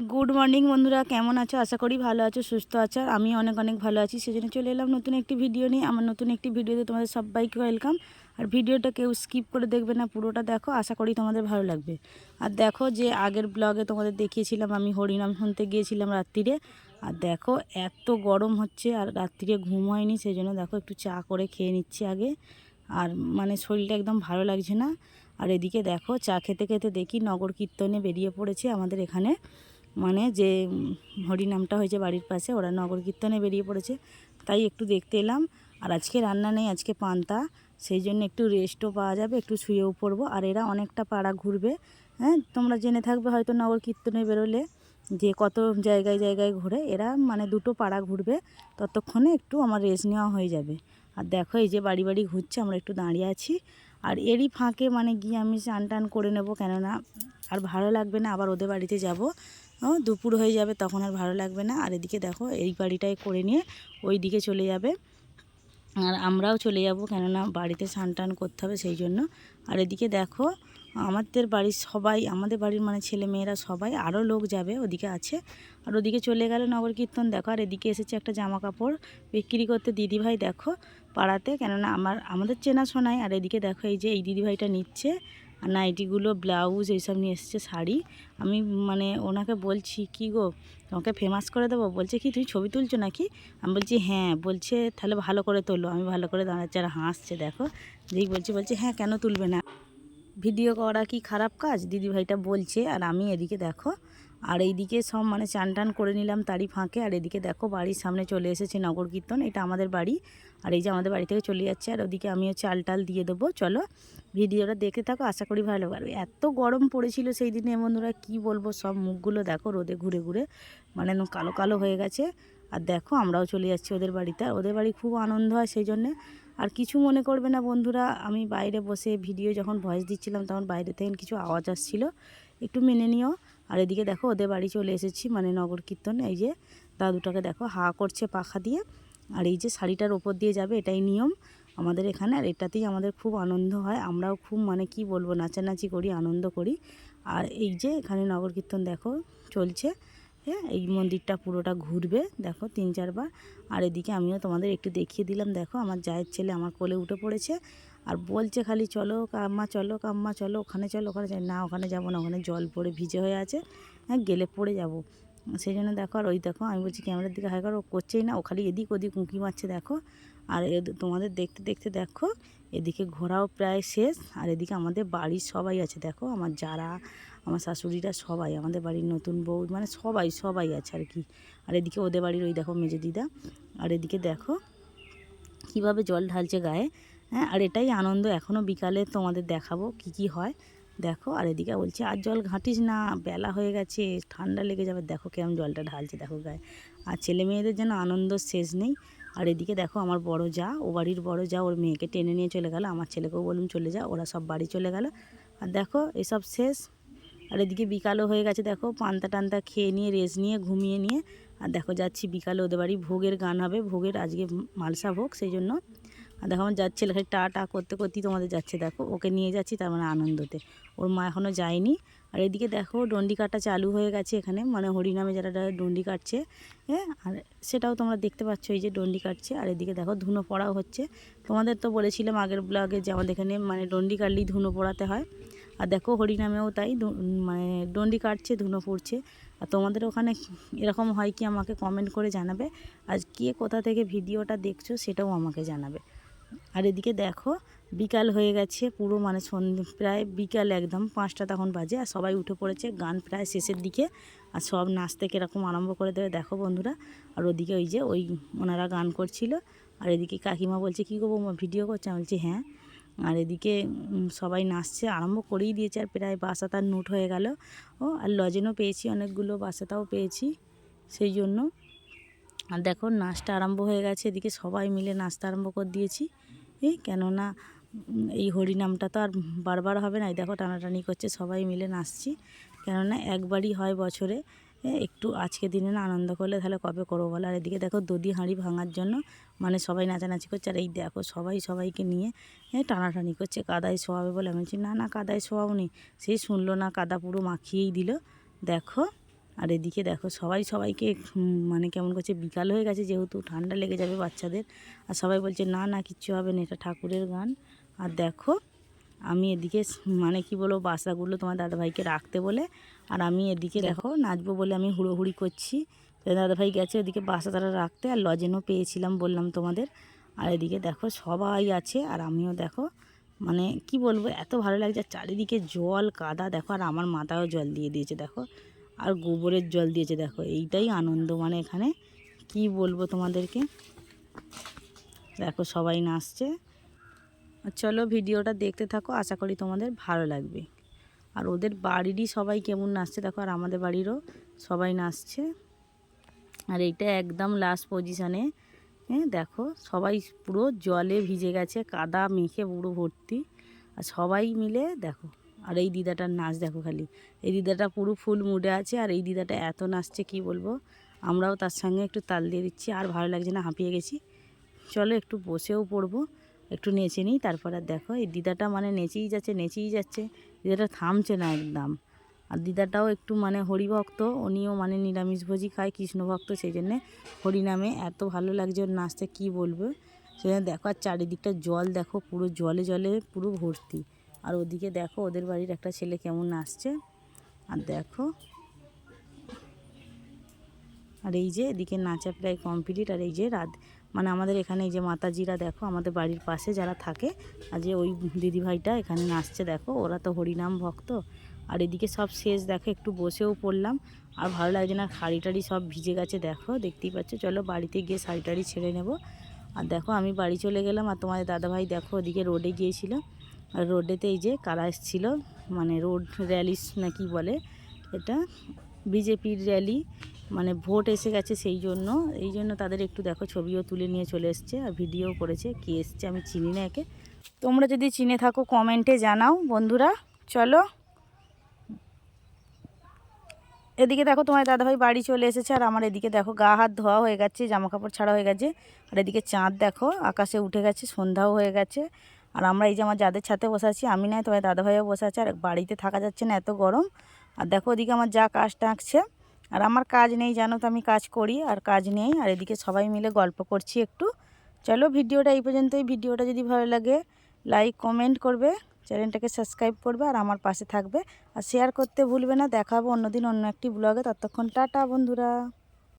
Good morning বন্ধুরা। কেমন আছো? আশা করি ভালো আছো, সুস্থ আছো। আমি অনেক অনেক ভালো আছি। সেজন্য চলে এলাম নতুন একটি ভিডিও নিয়ে। আমার নতুন একটি ভিডিওতে তোমাদের সবাইকে ওয়েলকাম আর ভিডিওটা কেউ স্কিপ করে দেখবে না, পুরোটা দেখো। আশা করি তোমাদের ভালো লাগবে। আর দেখো যে আগের ব্লগে তোমাদের দেখিয়েছিলাম, আমি হরিনাম শুনতে গিয়েছিলাম রাত্রিরে। আর দেখো এত গরম হচ্ছে, আর রাত্রিরে ঘুম হয়নি। সেই জন্য দেখো একটু চা করে খেয়ে নিচ্ছি আগে। আর মানে শরীরটা একদম ভালো লাগছে না। আর এদিকে দেখো চা খেতে খেতে দেখি নগর কীর্তনে বেরিয়ে পড়েছে আমাদের এখানে। মানে যে হরিনামটা হয়েছে বাড়ির পাশে, ওরা নগর কীর্তনে বেরিয়ে পড়েছে। তাই একটু দেখতে এলাম। আর আজকে রান্না নেই, আজকে পান্তা। সেই জন্য একটু রেস্টও পাওয়া যাবে, একটু শুয়েও পড়ব। আর এরা অনেকটা পাড়া ঘুরবে। হ্যাঁ তোমরা জেনে থাকবে হয়তো নগর কীর্তনে বেরোলে যে কত জায়গায় জায়গায় ঘুরে। এরা মানে দুটো পাড়া ঘুরবে, ততক্ষণে একটু আমার রেস্ট নেওয়া হয়ে যাবে। আর দেখো এই যে বাড়ি বাড়ি ঘুরছে, আমরা একটু দাঁড়িয়ে আছি। আর এরই ফাঁকে মানে গিয়ে আমি স্নান টান করে নেব, কেননা আর ভালো লাগবে না, আবার ওদের বাড়িতে যাব। দুপুর হয়ে যাবে, তখন আর ভালো লাগবে না। আর এদিকে দেখো, এই বাড়িটাই করে নিয়ে ওই দিকে চলে যাবে। আর আমরাও চলে যাব, কেননা বাড়িতে স্নান টান করতে হবে সেই জন্য। আর এদিকে দেখো, আমাদের বাড়ির সবাই, আমাদের বাড়ির মানে ছেলে মেয়েরা সবাই, আরও লোক যাবে ওদিকে আছে। আর ওদিকে চলে গেল নগর কীর্তন, দেখো। আর এদিকে এসেছে একটা জামা কাপড় বিক্রি করতে দিদিভাই, দেখো, পাড়াতে। কেননা আমার, আমাদের চেনাশোনায় আর এদিকে দেখো, এই যে এই দিদিভাইটা নিচ্ছে। নাইটিগুলো, ব্লাউজ এইসব নিয়ে এসেছে শাড়ি। আমি মানে ওনাকে বলছি, কি গো, তোমাকে ফেমাস করে দেবো? বলছে, কি, তুমি ছবি তুলছো নাকি? আমি বলছি হ্যাঁ। বলছে, তাহলে ভালো করে তোলো। আমি ভালো করে দাঁড়াচ্ছি আর হাসছে, দেখো। যেই বলছে বলছে হ্যাঁ কেন তুলবে না? ভিডিও করা কি খারাপ কাজ? দিদিভাইটা বলছে, আর আমি এদিকে দেখো আর এইদিকে সব মানে চান টান করে নিলাম তারই ফাঁকে। আর এদিকে দেখো বাড়ির সামনে চলে এসেছে নগর কীর্তন, এটা আমাদের বাড়ি। আর এই যে আমাদের বাড়ি থেকে চলে যাচ্ছে, আর ওদিকে আমিও চাল টাল দিয়ে দেবো। চলো ভিডিওটা দেখতে থাকো, আশা করি ভালো পারবে এত গরম পড়েছিল সেই দিনে বন্ধুরা, কি বলব, সব মুখগুলো দেখো রোদে ঘুরে ঘুরে মানে কালো কালো হয়ে গেছে। আর দেখো আমরাও চলে যাচ্ছি ওদের বাড়িতে ওদের বাড়ি খুব আনন্দ হয় সেই জন্যে। আর কিছু মনে করবে না বন্ধুরা, আমি বাইরে বসে ভিডিও যখন ভয়েস দিচ্ছিলাম তখন বাইরে থেকে কিছু আওয়াজ আসছিল, একটু মেনে নিও। আর এদিকে দেখো ওদের বাড়ি চলে এসেছি মানে নগর কীর্তন। এই যে দাদুটাকে দেখো হা করছে পাখা দিয়ে। আর এই যে শাড়িটার ওপর দিয়ে যাবে, এটাই নিয়ম আমাদের এখানে। আর এটাতেই আমাদের খুব আনন্দ হয়। আমরাও খুব মানে কি বলব, নাচানাচি করি, আনন্দ করি। আর এই যে এখানে নগর কীর্তন দেখো চলছে হ্যাঁ? এই মন্দিরটা পুরোটা ঘুরবে, দেখো তিন চারবার। আর এদিকে আমিও তোমাদের একটু দেখিয়ে দিলাম। দেখো আমার জায়ের ছেলে আমার কোলে উঠে পড়েছে। আর বলছে খালি, চলো কাম্মা চলো কাম্মা, চলো ওখানে চলো ওখানে। চলো না, ওখানে যাব না। ওখানে জল পড়ে, ভিজে হয়ে আছে। হ্যাঁ গেলে পড়ে যাব। সেই জন্য দেখো, আর ওই দেখো, আমি বলছি, ক্যামেরার দিকে হাই করো, ও করছেই না। ও খালি এদিক ওদিক উঁকি মারছে, দেখো। আর তোমাদের দেখতে দেখতে দেখো, এদিকে ঘোরাও প্রায় শেষ। আর এদিকে আমাদের বাড়ির সবাই আছে, দেখো, আমার যারা, আমার শাশুড়িরা সবাই, আমাদের বাড়ির নতুন বউ মানে সবাই সবাই আছে আর কি। আর এদিকে ওদের বাড়ির ওই দেখো মেজে দিদা। আর এদিকে দেখো, কীভাবে জল ঢালছে গায়ে। হ্যাঁ আর এটাই আনন্দ এখনও বিকালে তোমাদের দেখাবো কি কি হয়। দেখো, আর এদিকে বলছে, আর জল ঘাঁটিস না, বেলা হয়ে গেছে, ঠান্ডা লেগে যাবে। দেখো কেমন জলটা ঢালছে, দেখো গায়ে। আর ছেলে মেয়েদের যেন আনন্দ শেষ নেই। আর এদিকে দেখো আমার বড় যা, ও বাড়ির বড় যা, ওর মেয়েকে টেনে নিয়ে চলে গেল। আমার ছেলেকেও বলুন চলে যা। ওরা সব বাড়ি চলে গেল। আর দেখো, এসব শেষ। আর এদিকে বিকালও হয়ে গেছে, দেখো, পান্তা টান্তা খেয়ে নিয়ে, রেস্ট নিয়ে, ঘুমিয়ে নিয়ে। আর দেখো, যাচ্ছি বিকালে, ওদের বাড়ি ভোগের গান হবে। ভোগের আজকে মালসা ভোগ, সেই জন্য আর দেখো, আমার যাচ্ছে ছেলে টা টা করতে করতেই তোমাদের যাচ্ছে, দেখো, ওকে নিয়ে যাচ্ছি, তার মানে আনন্দতে। ওর মা এখনও যায়নি। আর এদিকে দেখো, ডন্ডি কাটা চালু হয়ে গেছে এখানে মানে হরিনামে যারা ডন্ডি কাটছে হ্যাঁ আর সেটাও তোমরা দেখতে পাচ্ছ, এই যে ডন্ডি কাটছে। আর এদিকে দেখো, ধুনো পড়াও হচ্ছে। তোমাদের তো বলেছিলাম আগের ব্লগে যে আমাদের এখানে মানে ডন্ডি কাটলেই ধুনো পড়াতে হয়। আর দেখো হরিনামেও তাই মানে ডন্ডি কাটছে, ধুনো পড়ছে। আর তোমাদের ওখানে এরকম হয় কি আমাকে কমেন্ট করে জানাবে। আর কে কোথা থেকে ভিডিওটা দেখছ, সেটাও আমাকে জানাবে। আর এদিকে দেখো, বিকাল হয়ে গেছে পুরো মানে সন্ধে, প্রায় বিকাল একদম, পাঁচটা তখন বাজে, আর সবাই উঠে পড়েছে, গান প্রায় শেষের দিকে, আর সব নাচতে কীরকম আরম্ভ করে দেবে, দেখো বন্ধুরা। আর ওদিকে ওই যে, ওই ওনারা গান করছিল, আর এদিকে কাকিমা বলছে, কী করব ভিডিও করছে? আমি বলছি হ্যাঁ। আর এদিকে সবাই নাচছে, আরম্ভ করেই দিয়েছে, আর প্রায় বাসা তার নোট হয়ে গেল। ও, আর লজেনও পেয়েছি, অনেকগুলো বাসাতাও পেয়েছি, সেই জন্য। আর দেখো, নাচটা আরম্ভ হয়ে গেছে, এদিকে সবাই মিলে নাচতে আরম্ভ করে দিয়েছি। এই কেননা এই হরিনামটা তো আর বারবার হবে না। এই দেখো টানাটানি করছে সবাই মিলে নাচছি। কেননা একবারই হয় বছরে একটু আজকে দিনে না আনন্দ করলে তাহলে কবে করব বলো? আর এদিকে দেখো দদি হাঁড়ি ভাঙার জন্য মানে সবাই নাচানাচি করছে। আর এই দেখো সবাই সবাইকে নিয়ে এ, টানাটানি করছে। কাদায় শোয়াবে বলে আমি বলছি না না কাদায় শোয়াও নি সেই শুনলো না কাদা পুরো মাখিয়েই দিল। দেখো আর এদিকে দেখো সবাই সবাইকে মানে কেমন করছে বিকাল হয়ে গেছে যেহেতু ঠান্ডা লেগে যাবে বাচ্চাদের। আর সবাই বলছে না না কিচ্ছু হবে না এটা ঠাকুরের গান। আর দেখো আমি এদিকে মানে কি বলব বাসাগুলো তোমার দাদাভাইকে রাখতে বলে আর আমি এদিকে দেখো। নাচবো বলে আমি হুড়োহুড়ি করছি। তো দাদাভাই গেছে ওদিকে বাসা তারা রাখতে আর লজেনও পেয়েছিলাম বললাম তোমাদের। আর এদিকে দেখো সবাই আছে আর আমিও দেখো মানে কি বলব এত ভালো লাগছে আর চারিদিকে জল কাদা। দেখো আর আমার মাথায়ও জল দিয়ে দিয়েছে দেখো। আর গোবরের জল দিয়েছে, দেখো, এইটাই আনন্দ। মানে এখানে কি বলব তোমাদেরকে? দেখো, সবাই নাচছে। আর চলো, ভিডিওটা দেখতে থাকো, আশা করি তোমাদের ভালো লাগবে। আর ওদের বাড়িরই সবাই কেমন নাচছে, দেখো, আর আমাদের বাড়িরও সবাই নাচছে। আর এইটা একদম লাস্ট পজিশানে হ্যাঁ দেখো, সবাই পুরো জলে ভিজে গেছে, কাদা মেখে পুরো ভর্তি। আর সবাই মিলে, দেখো আর এই দিদাটার নাচ দেখো খালি। এই দিদাটা পুরো ফুল মুডে আছে আর এই দিদাটা এত নাচছে, কি বলব? আমরাও তার সঙ্গে একটু তাল দিয়ে দিচ্ছি, আর ভালো লাগছে না, হাঁপিয়ে গেছি। চলো একটু বসেও পড়ব, একটু নেচে নিই, তারপর আর দেখো, এই দিদাটা মানে নেচেই যাচ্ছে নেচেই যাচ্ছে। দিদাটা থামছে না একদম। আর দিদাটাও একটু মানে হরিভক্ত, উনিও মানে নিরামিষভোজী খায়, কৃষ্ণভক্ত, সেই জন্যে হরিনামে এত ভালো লাগছে ওর নাচতে, কী বলব? সেখানে দেখো, আর চারিদিকটা জল, দেখো, পুরো জলে জলে, পুরো ভর্তি। আর ওদিকে দেখো ওদের বাড়ির একটা ছেলে কেমন নাচছে আর দেখো। আর এই যে এদিকে নাচা প্রায় কমপ্লিট আর এই যে রাত মানে আমাদের এখানে এই যে মাতাজিরা দেখো আমাদের বাড়ির পাশে যারা থাকে, আর যে ওই দিদিভাইটা এখানে নাচছে দেখো, ওরা তো হরিনাম ভক্ত। আর এদিকে সব শেষ দেখো, একটু বসেও পড়লাম, আর ভালো লাগছে না, শাড়ি টাড়ি সব ভিজে গেছে দেখো, দেখতেই পাচ্ছ। চলো বাড়িতে গিয়ে শাড়ি টাড়ি ছেড়ে নেব। আর দেখো আমি বাড়ি চলে গেলাম, আর তোমাদের দাদাভাই দেখো ওদিকে রোডে গিয়েছিল। রোডেতে এই যে কারা এসেছিল মানে রোড র্যালি না কি বলে এটা, বিজেপির র্যালি মানে ভোট এসে গেছে সেই জন্য, এই জন্য তাদের একটু দেখো ছবিও তুলে নিয়ে চলে এসছে আর ভিডিও করেছে কে এসছে, আমি চিনি না একে। তোমরা যদি চিনে থাকো কমেন্টে জানাও বন্ধুরা, চলো। এদিকে দেখো তোমার দাদাভাই বাড়ি চলে এসেছে আর আমার এদিকে দেখো গা হাত ধোয়া হয়ে গেছে জামা কাপড় ছাড়া হয়ে গেছে, আর এদিকে চাঁদ দেখো আকাশে উঠে গেছে, সন্ধ্যাও হয়ে গেছে। আর আমরা এই যে আমার যাদের ছাতে বসে আছি, আমি নয়, তোমার দাদাভাইও বসে আছে, আর বাড়িতে থাকা যাচ্ছে না এত গরম। আর দেখো ওদিকে আমার যা কাজ টাঁকছে আর আমার কাজ নেই, জানো তো আমি কাজ করি, আর কাজ নেই। আর এদিকে সবাই মিলে গল্প করছি একটু। চলো ভিডিওটা এই পর্যন্তই। ভিডিওটা যদি ভালো লাগে লাইক কমেন্ট করবে, চ্যানেলটাকে সাবস্ক্রাইব করবে, আর আমার পাশে থাকবে। আর শেয়ার করতে ভুলবে না। দেখাবো অন্যদিন অন্য একটি ব্লগে ততক্ষণ টাটা বন্ধুরা।